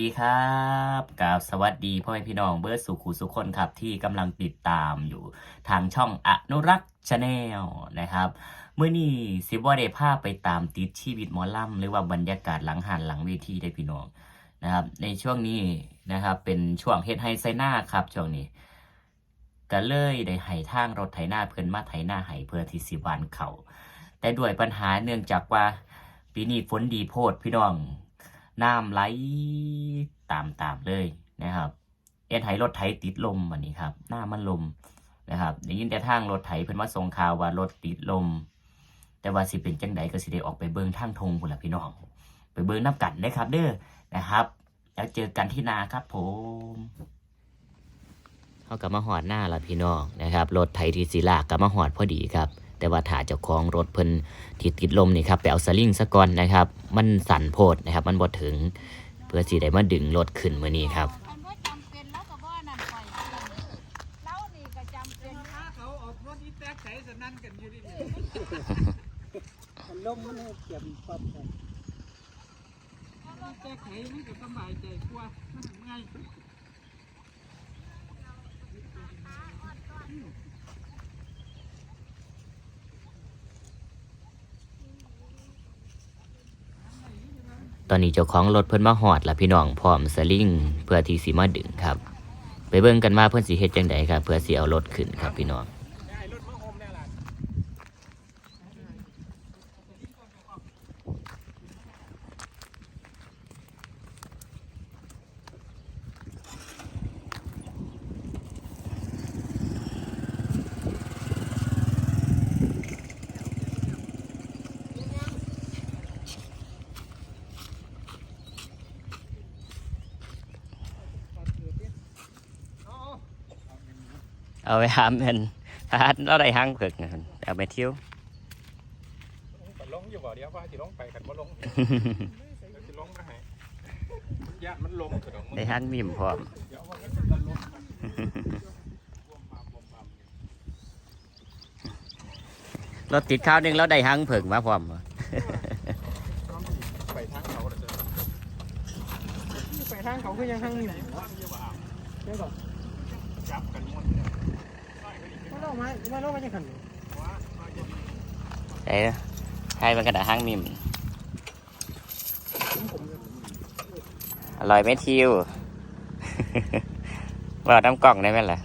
ดีครับกับสวัสดีพ่อแม่พี่น้องเบิร์ดสุขุสุขคนครับที่กำลังติดตามอยู่ทางช่องอนุรักษ์ชาแนลนะครับเมื่อนี้สิบว่าได้ภาพไปตามติดชีวิตหมอลำหรือว่าบรรยากาศหลังหันหลังเวทีได้พี่น้องนะครับในช่วงนี้นะครับเป็นช่วงเฮ็ดไฮไซน่าครับช่วงนี้ก็เลยได้ไห้ทางรถไถนาเพิ่อนมาไถนาไห้เพื่อที่สิบานเขาแต่ด้วยปัญหาเนื่องจากว่าปีนี้ฝนดีโพดพี่น้อง น้ำไหลตามตามๆเลยนะครับเอ็นไถรถไถติดลมวันนี้ครับหน้ามันลมนะครับได้ยินแต่ทางรถไถเพิ่นมาส่งข่าวว่ารถติดลม แต่ว่าสิเป็นจังใดก็สิได้ออกไปเบิ่งทางทงพุ่นละพี่น้องไปเบิ่งน้ำกันได้ครับ เด้อนะครับ แล้วเจอกันที่นาครับผมเขากับมาหอดหน้าละพี่น้องนะครับรถไถทีศิลากกับมาหอดพอดีครับ แต่ว่าถ้าเจ้าของรถเพิ่นที่ติดลมนี่ครับไปเอาสลิงซะก่อนนะครับ มันสั่นโพดนะครับ มันบ่ถึงเพื่อสิได้มาดึงรถขึ้นมื้อนี้ครับแล้วก็บ่นั่นไปเล่านี่ก็จำเป็นถ้าเขาเอารถอีแต๊กใส่สนั่นกันอยู่ดิมันล่มมันเก็บปั๊บแต๊กไขมันก็สบายใจกว่ามันง่าย ตอนนี้เจ้าของรถเพิ่นมาหอดละพี่น้องพร้อมสลิงเพื่อที่สิมาดึงครับ ไปเบิ่งกันว่าเพิ่นสิเฮ็ดจังไดครับเพื่อสิเอารถขึ้นครับพี่น้อง ได้รถมาโฮมได้ละ เอาไปหามเพิ่นพาดเราได้หางเผิกนะครับเอาไปเที่ยวก็ลงอยู่บ่เดี๋ยวว่าสิลงไปกันบ่ลงเดี๋ยวสิลงมาให้ญาติมันลงเถอะดอกมึงได้หางมิมพร้อมเดี๋ยวว่ามันจะลงมาบวมบามบวมบามรถติดข้าวหนึงแล้วได้หางเผิกมาพร้อมบ่ไปทางเขาเลยจ้ะไปทางเขาคือยังทางนี้ว่าที่ว่าเดี๋ยวก่อนจับกัน ไอ้ใครมันกระดาษหางมิมอร่อยไหมทิวว่าน้ำกล่องได้ไหมล่ะ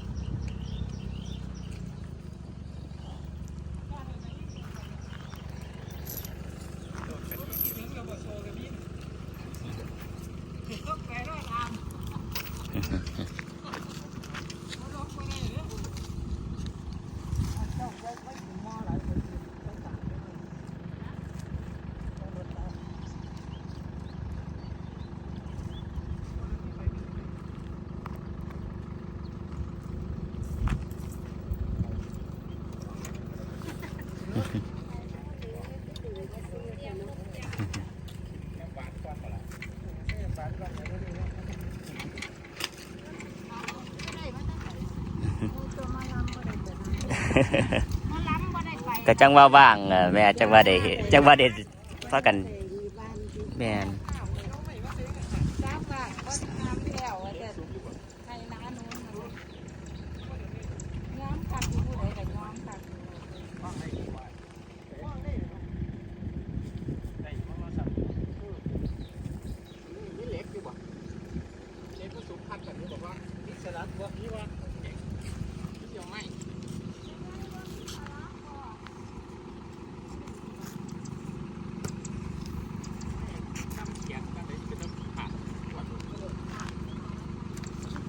ก็จังว่าว่างแม่จังว่าได้เฮ็ดจังว่าได้พากันแม่น ทราบว่าเขาทำแล้วว่าจะให้น้านู้นน้ำคักอยู่ผู้ใดก็น้ำคัก ได้มามาสั่งนี่เล็กอยู่บ่เล็กผสมพันธุ์กันอยู่บอกว่านี่สลัดบ่นี่ว่าเด็กนี่เดี๋ยวไม่ ทำเขียนกันเลยเป็นต้องผ่านก่อน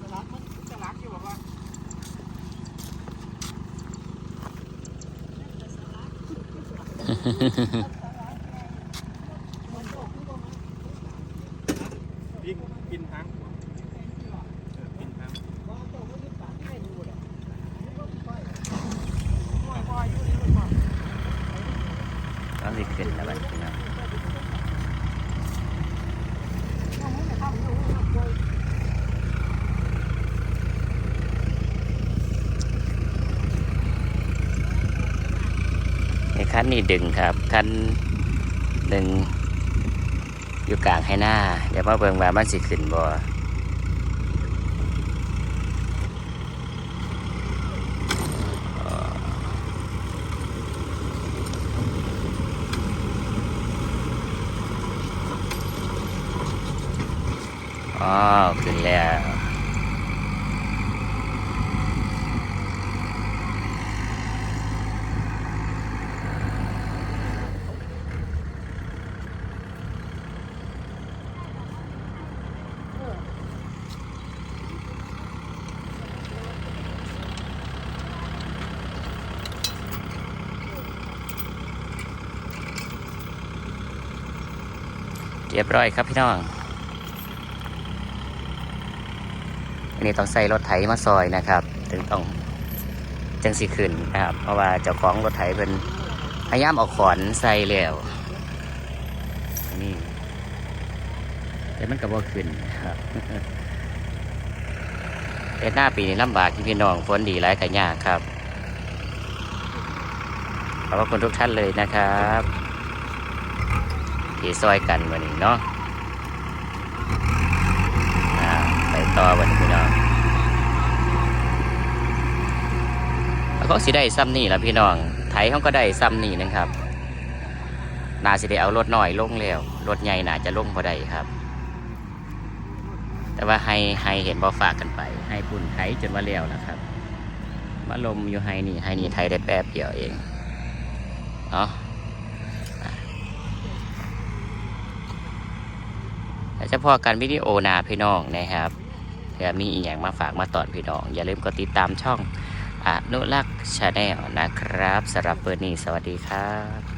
จะรักมันจะรักอยู่บอกว่า วิ่งปินทางเออปินทางก็นแล้วบัดนี้เนะ คันนี้ดึงครับ คันดึงอยู่กลางให้หน้า เดี๋ยวมาเบิ่งว่ามันสิขึ้นบ่อ๋อขึ้นแล้ว เรียบร้อยครับพี่น้องอันนี้ต้องใส่รถไถมาซอยนะครับ ถึงต้องจังสิขึ้นนะครับ เพราะว่าเจ้าของรถไถเป็นพยายามเอาขอนใส่แล้วนี่แต่มันก็บ่ขึ้นครับแต่หน้าปีนี้ลำบากที่พี่น้องฝนดีหลายกันยากครับขอบคุณทุกท่านเลยนะครับ ที่ซอยกันวันนี้เนาะไปต่อวันนี้พี่น้องแล้วก็สิได้ซ้ำนี่ละพี่น้องไถเขาก็ได้ซ้ำนี่นะครับนาสิได้เอารถหน่อยลงแล้วรถใหญ่น่าจะลงพอได้ครับ แต่ว่าให้ให้เห็นบ่ฝากกันไป ให้ปุ่นไถจนว่าแล้วนะครับมาลมอยู่ให้นี่ให้นี่ไทยได้แป๊บเดียวเองเนาะ แล้วเฉพาะการวิดีโอนาพี่น้องนะครับเพื่อมีอีกอย่างมาฝากมาตอนพี่น้อง อย่าลืมกดติดตามช่องอนุรักษ์ชาแนลนะครับสำหรับเบอร์นี้สวัสดีครับ